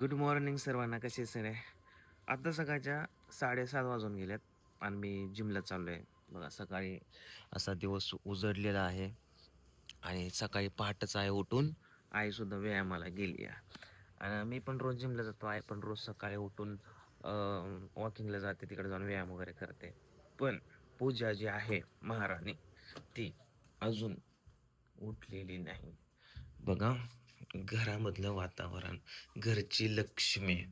Good morning सर्वांना कसे sir आता सकाळच्या साडेसात वाजून गेल्यात आणि मी जिमला चाललो आहे बघा सकाळी असा दिवस उजडलेला आहे आणि सकाळी पहाटच आहे उठून आईसुद्धा व्यायामाला गेली आहे. आणि मी पण रोज जिमला जातो आई पण रोज सकाळी उठून वॉकिंगला जाते तिकडे जाऊन व्यायाम वगैरे करते. पण पूजा जी आहे महाराणी ती अजून उठलेली नाही. बघा घरामधलं वातावरण घरची लक्ष्मी.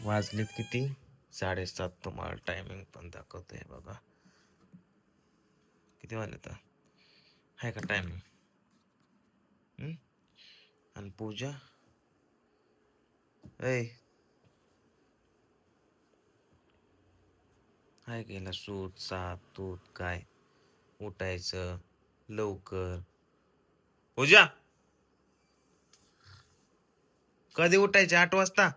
वाजलेत किती? साडेसात तुम्हाला टायमिंग पण दाखवतोय बघा. किती वाजले तर आहे का टायमिंग आणि पूजा? ऐ. काय गेला सूत सात तूत काय? उठायचं लवकर. पूजा! कधी उठायचे? आठ वाजता.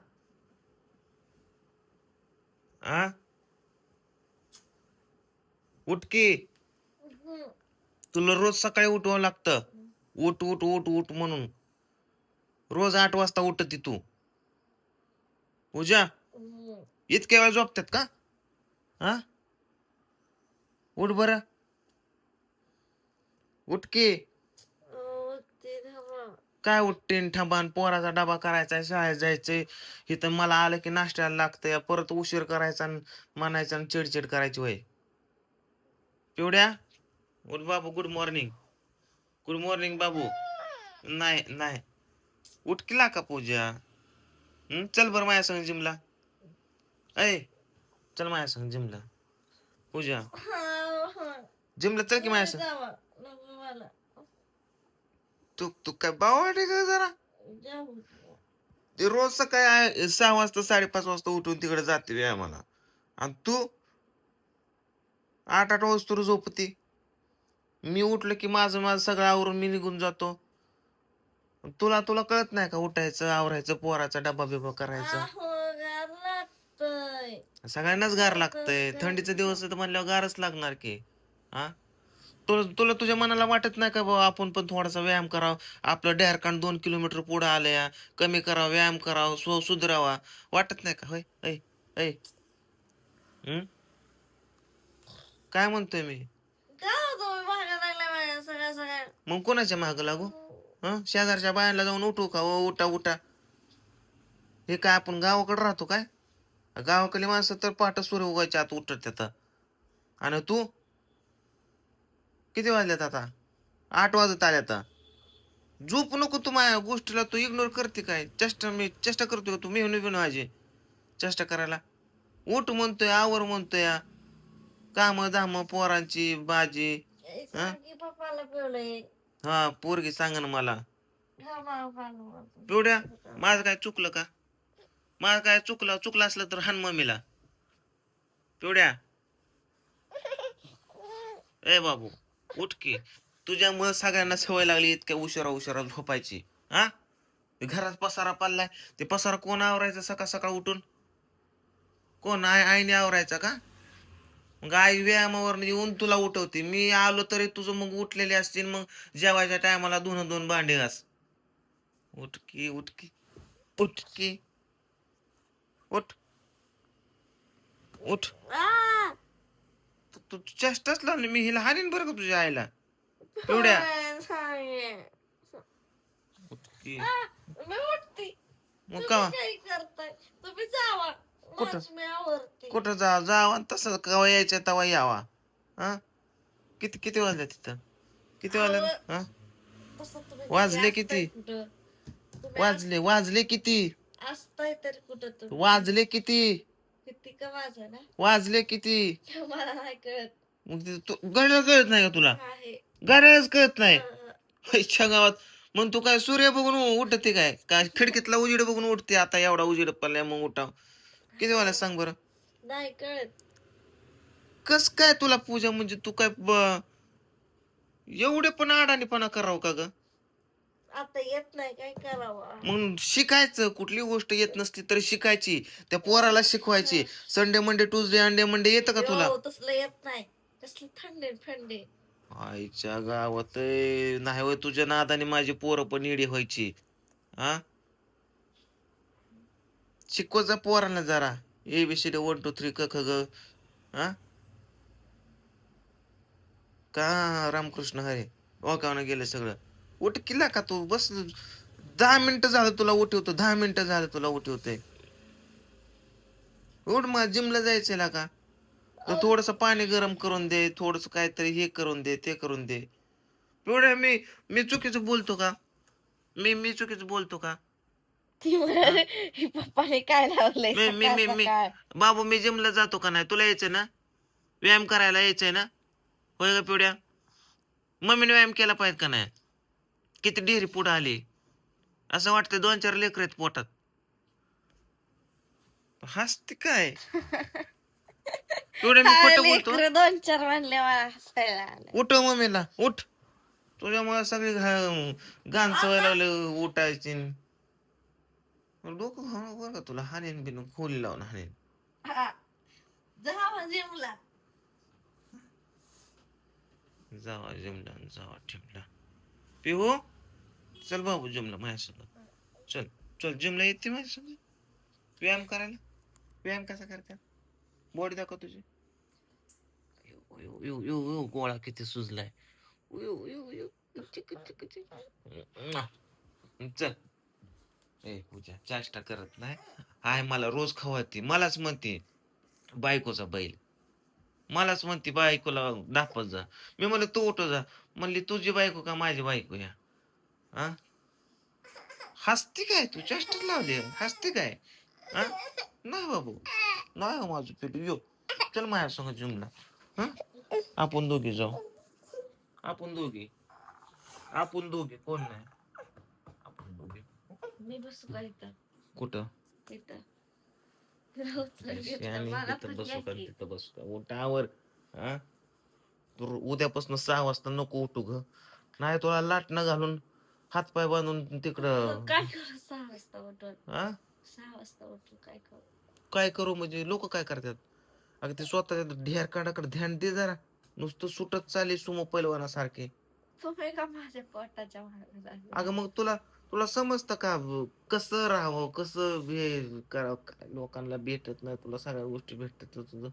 आ? उठ की. तुला रोज सकाळी उठवावं लागतं. उठ उठ उठ उठ म्हणून. रोज आठ वाजता उठती तू. पूजा इतक्या वेळा झोपतात का? हा उठ बर. उठ की. काय उठते थांबान पोराचा डबा करायचा शाळेत जायचंय. इथं मला आलं की नाश्त्याला लागतंय परत उशीर करायचा आणि म्हणायचा आणि चिडचिड करायची वय. पिवड्या उठ बाबू गुड मॉर्निंग गुड मॉर्निंग बाबू. नाही नाही. उठ किला का पूजा. हं? चल बरं माझ्या संग जिमला. ऐ चल माझ्या संग जिमला. पूजा. जिमला चल की माझ्या संग. तू तू काय बाव वाटे का जरा? ते रोज सकाळी सहा वाजता साडेपाच वाजता उठून तिकडे जाते व्यायामाला आणि तू? आठ आठ वाजता झोपती. मी उठलं की माझं माझं सगळं आवरून मी निघून जातो. तुला तुला कळत नाही का उठायचं आवरायचं पोराचा डबा बिबा करायचा? सगळ्यांनाच गार लागतंय. थंडीचे दिवस म्हणल्यावर गारच लागणार की. हा? तुला तुला तुझ्या मनाला वाटत नाही का बाबा आपण पण थोडासा व्यायाम करावा? आपलं डेहरकांड दोन किलोमीटर पुढे आलंय कमी करावा व्यायाम करावा स्व सुधरावा. वाटत नाही का? होय ऐ ऐ काय म्हणतोय मी? मग कोणाच्या माग लागू? हा? शेजारच्या बायांना जाऊन उठू का? उठा उठा. हे काय आपण गावाकडे राहतो काय? गावाकडली माणसं तर पाठ सूर्य उगायच्या आत उठत आणि तू? किती वाजल्यात आता? आठ वाजत आले आता. झोप नको तू माझ्या गोष्टीला तू इग्नोर करते काय? चेष्टा मी चेष्टा करतोय का तू? मी बिन माझी. चेष्टा करायला. उठ म्हणतोय आवर म्हणतोय. काम धाम पोरांची पिवलंय. हा पोरगी सांग ना मला. पिवड्या माझं काय चुकलं का? माझं काय चुकलं चुकलं असलं तर हान मम्मीला. पिवड्या. ए बाबू. उठ की. तुझ्यामुळे सगळ्यांना सवय लागली इतक्या उशिरा उशिरा झोपायची. हा? घरात पसारा पाललाय ते पसारा कोण आवरायचा सकाळ सकाळ उठून? कोण आय आईने आवरायचा का? मग आई व्यायामावर येऊन तुला उठवते. मी आलो तरी तुझं मग उठलेले असतील. मग जेवायच्या टायमाला दोन दोन भांडे घास. उठकी उठकी उठकी उठ. उठ. तू- चेष्टाच लावली मी. हिला हानीन बरं का तुझ्या आईला? उठते. मग का कुठं? आवरते. कुठं जा जावा तसं कवा यायचं तवा यावा. हा? किती किती वाजले तिथं? किती वाजले? हा? वाजले किती? कुठं? वाजले वाजले किती? अस- असताय तरी कुठं तुम्ही? वाजले किती? किती का ना? वाजले किती? मला नाही कळत. मग ते तू गड्याला कळत नाही का तुला? आहे. गड्यालाच कळत नाही. इच्छा गावात. मग तू काय सूर्य बघून उठते काय? काय खिडकीतला उजेड बघून उठते आता एवढा उजेड पडलाय मग उठाव किती वाला सांग बरं? नाही कळत. कस काय तुला पूजा म्हणजे तू काय ब- एवढे पण अडाणीपणा करावं का ग? आता येत नाही काय करावं? मग शिकायचं कुठली गोष्ट येत नसती तरी शिकायची त्या पोराला शिकवायची. संडे मंडे ट्यूजडे अंडे मंडे येतं का तुला? यो, तसलं येत नाही. कसलं थंडे थंडे. आईच्या गावात ए, नाही होय तुझ्या नादाने माझी पोरं पण इडी व्हायची. हा शिकवजा पोरांना जरा. A B C D one two three क ख ग. हा का रामकृष्ण हरे? ओकावनं गेलं सगळं. उठ किल्ला का तू? बस दहा मिनिटं झालं तुला उठवतो दहा मिनिटं झालं तुला उठवतोय उठ मग जिमला जायचंय ना का? थोडस पाणी गरम करून दे थोडस काहीतरी हे करून दे ते करून दे. एवढं मी मी चुकीचं बोलतो का? मी मी चुकीचं बोलतो का? ती म्हणाले "ही? पप्पाने काय लावलंय मी- मी- मी- सकाळ मी- सकाळ?" बाबू मी जिमला जातो का नाही? तुला यायचंय ना? व्यायाम करायला यायचंय ना? होय का पिवड्या? मम्मीने व्यायाम केला पाहिजे का नाही? किती डेअरी पुढं आली? असं वाटतं दोन चार लेकर आहेत पोटात. हसते काय? पिवड्या मी हा, खोटं बोलतो? लेकरं दोन चार म्हणले मला हसायला आलं. उठ मम्मीला उठ. तुझ्यामुळे सगळी घा- घाण सवय लावलं उठायची. डोकं खाणं बरं का तुला? हाणेन बिन खोली लावून हाणेन. हा. जा जावा जिमला जावा ठेवला पिहू चल बाबू जिमला माझ्यासोबत. चल चल जिमला येते माझ्यासोबत. व्यायाम करायला. व्यायाम कसा करतात बॉडी दाखव तुझी. यो, यो, यो, यो, यो, गोळा किती सुजलाय. चल. ए पूजा चेष्टा करत नाही. आय मला रोज खवाती. मलाच म्हणते बायकोचा बैल. मलाच म्हणते बायकोला दापत जा. मी म्हणलं तू उठ जा. म्हणली तुझी बायको का माझी बायको या? हा हसती काय तू? चेष्टाच लावली हसती काय? हा नाही बाबू. नाही हो माझं पिलू यो चल माझ्या संग जिमला. हा? आपण दोघी जाऊ. आपण दोघी. आपण दोघी. कोण नाही? आपण दोघी. मी बसू का इथं? कुठं? इथं उचलून घेतलं. आणि मला तिथं बसू उठावर हा? तू उद्यापासून सहा वाजता नको उठू ग. नाही तुला लाटणं घालून हातपाय बांधून तिकडं. काय करू सहा वाजता उठून? हा? सहा वाजता उठून काय करू? काय करू म्हणजे लोक काय करतात? अगं ते स्वतःच्या ढेर काढाकडे ध्यान दे जरा. नुसतं सुटत चाले सुमो पैलवानासारखे. तुम्ही का माझ्या पोटाच्या? अगं मग तुला तुला समजतं का कसं राहावं कसं हे करावं? काय लोकांना भेटत नाही तुला सगळ्या गोष्टी भेटतात तुझं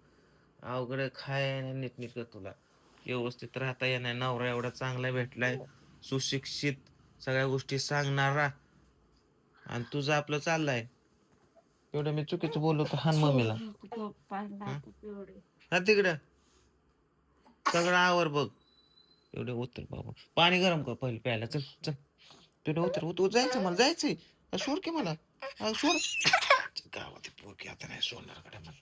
अवघड खाय नीटनीट तुला. व्यवस्थित राहता येणार नवरा एवढा चांगला भेटलाय सुशिक्षित सगळ्या गोष्टी सांगणारा आणि तुझं आपलं चाललंय. एवढं मी चुकीचं बोललो तर हान मम्मीला. हं? हा तिकडं. सगळं आवर बघ. एवढे उतर बाबा पाणी गरम कर पहिले प्यायला. चल चल. तेवढं उतर उतर जायचं मला जायचंय. सोड की मला. सोड. गावात पोरकी आता नाही सोडणार कडे मला.